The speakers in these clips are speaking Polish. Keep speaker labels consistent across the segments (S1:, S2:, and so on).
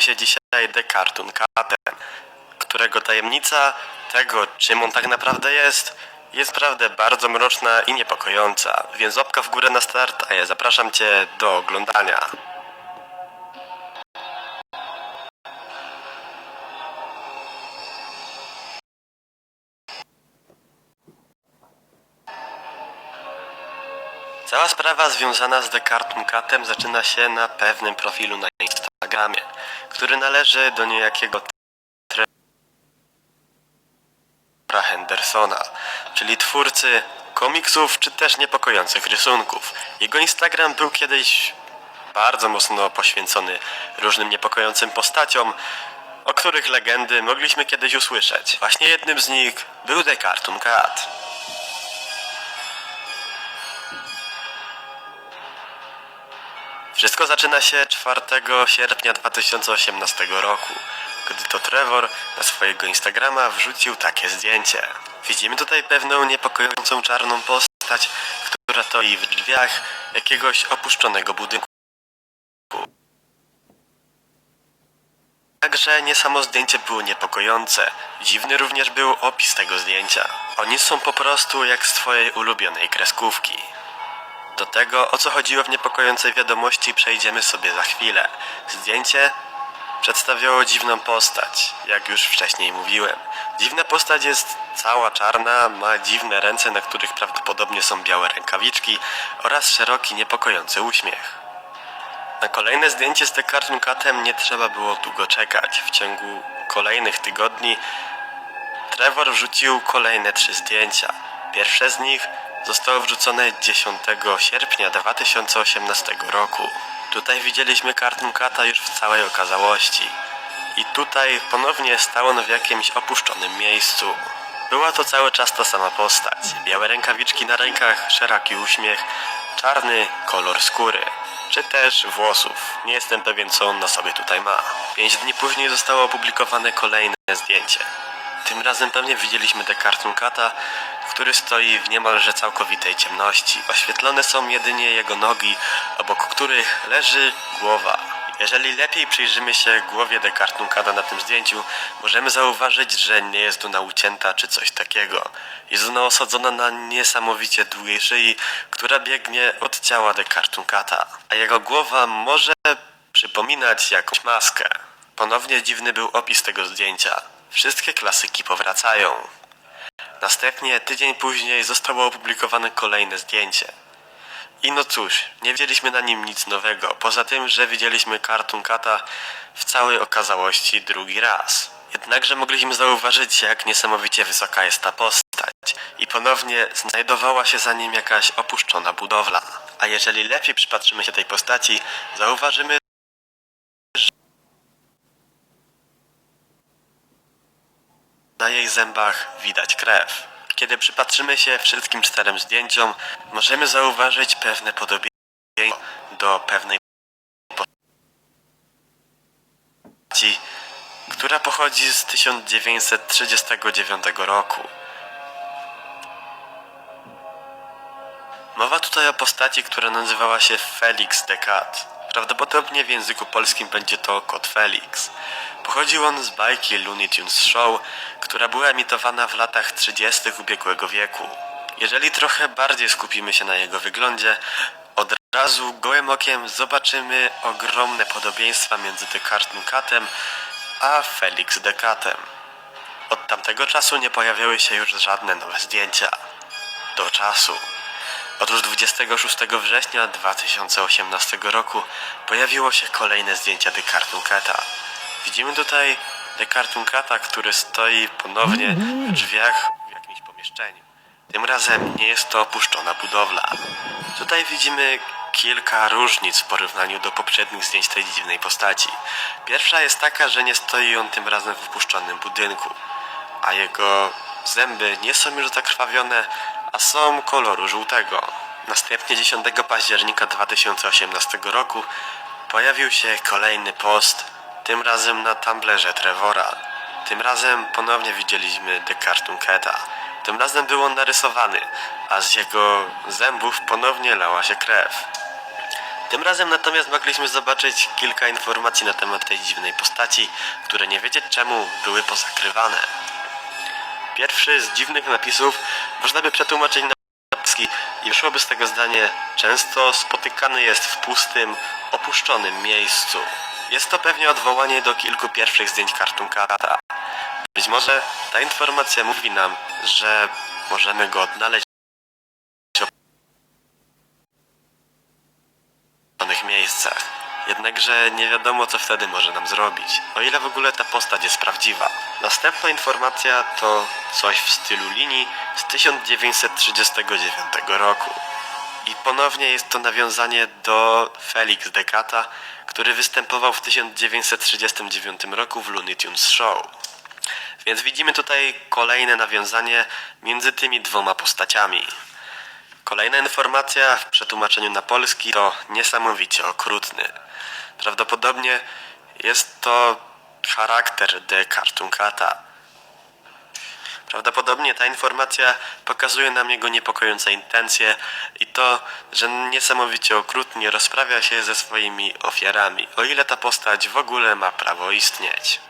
S1: się dzisiaj The Cartoon Catem, którego tajemnica tego, czym on tak naprawdę jest, jest naprawdę bardzo mroczna i niepokojąca, więc łapka w górę na start, a ja zapraszam Cię do oglądania. Cała sprawa związana z The Cartoon Catem zaczyna się na pewnym profilu na Instagramie, który należy do niejakiego Trevora Hendersona, czyli twórcy komiksów czy też niepokojących rysunków. Jego Instagram był kiedyś bardzo mocno poświęcony różnym niepokojącym postaciom, o których legendy mogliśmy kiedyś usłyszeć. Właśnie jednym z nich był The Cartoon Cat. Wszystko zaczyna się 4 sierpnia 2018 roku, gdy to Trevor na swojego Instagrama wrzucił takie zdjęcie. Widzimy tutaj pewną niepokojącą czarną postać, która stoi w drzwiach jakiegoś opuszczonego budynku. Także nie samo zdjęcie było niepokojące, dziwny również był opis tego zdjęcia. Oni są po prostu jak z twojej ulubionej kreskówki. Do tego, o co chodziło w niepokojącej wiadomości, przejdziemy sobie za chwilę. Zdjęcie przedstawiało dziwną postać, jak już wcześniej mówiłem. Dziwna postać jest cała czarna, ma dziwne ręce, na których prawdopodobnie są białe rękawiczki oraz szeroki, niepokojący uśmiech. Na kolejne zdjęcie z The nie trzeba było długo czekać. W ciągu kolejnych tygodni Trevor wrzucił kolejne trzy zdjęcia. Pierwsze z nich zostało wrzucone 10 sierpnia 2018 roku. Tutaj widzieliśmy Cartoon Cata już w całej okazałości. I tutaj ponownie stał on w jakimś opuszczonym miejscu. Była to cały czas ta sama postać. Białe rękawiczki na rękach, szeroki uśmiech, czarny kolor skóry. Czy też włosów. Nie jestem pewien co on na sobie tutaj ma. Pięć dni później zostało opublikowane kolejne zdjęcie. Tym razem pewnie widzieliśmy The Cartoon Cata, który stoi w niemalże całkowitej ciemności. Oświetlone są jedynie jego nogi, obok których leży głowa. Jeżeli lepiej przyjrzymy się głowie Cata na tym zdjęciu, możemy zauważyć, że nie jest ona ucięta czy coś takiego. Jest ona osadzona na niesamowicie długiej szyi, która biegnie od ciała Cata. A jego głowa może przypominać jakąś maskę. Ponownie dziwny był opis tego zdjęcia. Wszystkie klasyki powracają. Następnie tydzień później zostało opublikowane kolejne zdjęcie. I no cóż, nie widzieliśmy na nim nic nowego, poza tym, że widzieliśmy Cartoon Cata w całej okazałości drugi raz. Jednakże mogliśmy zauważyć, jak niesamowicie wysoka jest ta postać i ponownie znajdowała się za nim jakaś opuszczona budowla. A jeżeli lepiej przypatrzymy się tej postaci, zauważymy, Na jej zębach widać krew. Kiedy przypatrzymy się wszystkim czterem zdjęciom, możemy zauważyć pewne podobieństwo do pewnej postaci, która pochodzi z 1939 roku. Mowa tutaj o postaci, która nazywała się Felix the Cat. Prawdopodobnie w języku polskim będzie to kot Felix. Pochodził on z bajki Looney Tunes Show, która była emitowana w latach 30. ubiegłego wieku. Jeżeli trochę bardziej skupimy się na jego wyglądzie, od razu gołym okiem zobaczymy ogromne podobieństwa między The Cartoon Catem a Felix the Catem. Od tamtego czasu nie pojawiały się już żadne nowe zdjęcia. Do czasu. Otóż 26 września 2018 roku pojawiło się kolejne zdjęcie The Cartoon Cata. Widzimy tutaj The Cartoon Cata, który stoi ponownie w drzwiach w jakimś pomieszczeniu. Tym razem nie jest to opuszczona budowla. Tutaj widzimy kilka różnic w porównaniu do poprzednich zdjęć tej dziwnej postaci. Pierwsza jest taka, że nie stoi on tym razem w opuszczonym budynku, a jego zęby nie są już zakrwawione, a są koloru żółtego. Następnie 10 października 2018 roku pojawił się kolejny post, tym razem na Tumblerze Trevora. Tym razem ponownie widzieliśmy The Cartoon Cata. Tym razem był on narysowany, a z jego zębów ponownie lała się krew. Tym razem natomiast mogliśmy zobaczyć kilka informacji na temat tej dziwnej postaci, które nie wiecie czemu były pozakrywane. Pierwszy z dziwnych napisów można by przetłumaczyć na polski i wyszłoby z tego zdanie często spotykany jest w pustym, opuszczonym miejscu. Jest to pewnie odwołanie do kilku pierwszych zdjęć Cartoon Cata. Być może ta informacja mówi nam, że możemy go odnaleźć w miejscach. Jednakże nie wiadomo co wtedy może nam zrobić, o ile w ogóle ta postać jest prawdziwa. Następna informacja to coś w stylu linii z 1939 roku. I ponownie jest to nawiązanie do Felix Decata, który występował w 1939 roku w Looney Tunes Show. Więc widzimy tutaj kolejne nawiązanie między tymi dwoma postaciami. Kolejna informacja w przetłumaczeniu na polski to niesamowicie okrutny. Prawdopodobnie jest to charakter The Cartoon Cata. Prawdopodobnie ta informacja pokazuje nam jego niepokojące intencje i to, że niesamowicie okrutnie rozprawia się ze swoimi ofiarami, o ile ta postać w ogóle ma prawo istnieć.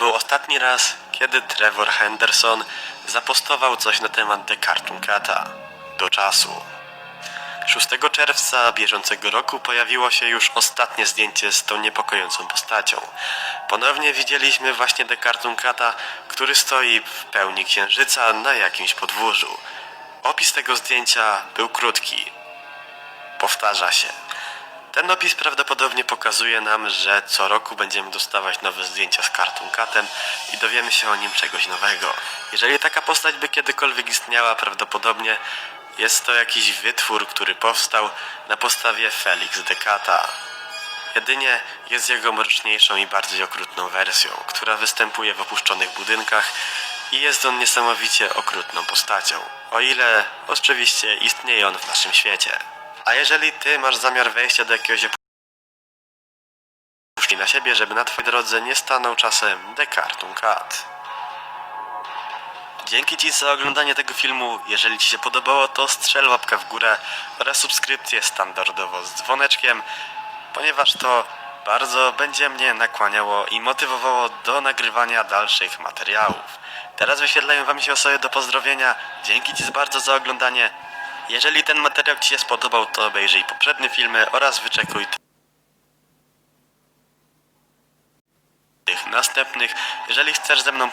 S1: Był ostatni raz, kiedy Trevor Henderson zapostował coś na temat The Cartoon Cata. Do czasu. 6 czerwca bieżącego roku pojawiło się już ostatnie zdjęcie z tą niepokojącą postacią. Ponownie widzieliśmy właśnie The Cartoon Cata, który stoi w pełni księżyca na jakimś podwórzu. Opis tego zdjęcia był krótki. Powtarza się. Ten opis prawdopodobnie pokazuje nam, że co roku będziemy dostawać nowe zdjęcia z Cartoon Catem i dowiemy się o nim czegoś nowego. Jeżeli taka postać by kiedykolwiek istniała, prawdopodobnie jest to jakiś wytwór, który powstał na podstawie Felix Decata. Jedynie jest jego mroczniejszą i bardziej okrutną wersją, która występuje w opuszczonych budynkach i jest on niesamowicie okrutną postacią. O ile oczywiście istnieje on w naszym świecie. A jeżeli ty masz zamiar wejścia do jakiegoś opuszczenia na siebie, żeby na twojej drodze nie stanął czasem The Cartoon Cat. Dzięki Ci za oglądanie tego filmu. Jeżeli Ci się podobało, to strzel łapkę w górę oraz subskrypcję standardowo z dzwoneczkiem, ponieważ to bardzo będzie mnie nakłaniało i motywowało do nagrywania dalszych materiałów. Teraz wyświetlają Wam się osoby do pozdrowienia. Dzięki Ci bardzo za oglądanie. Jeżeli ten materiał Ci się spodobał, to obejrzyj poprzednie filmy oraz wyczekuj tych następnych. Jeżeli chcesz ze mną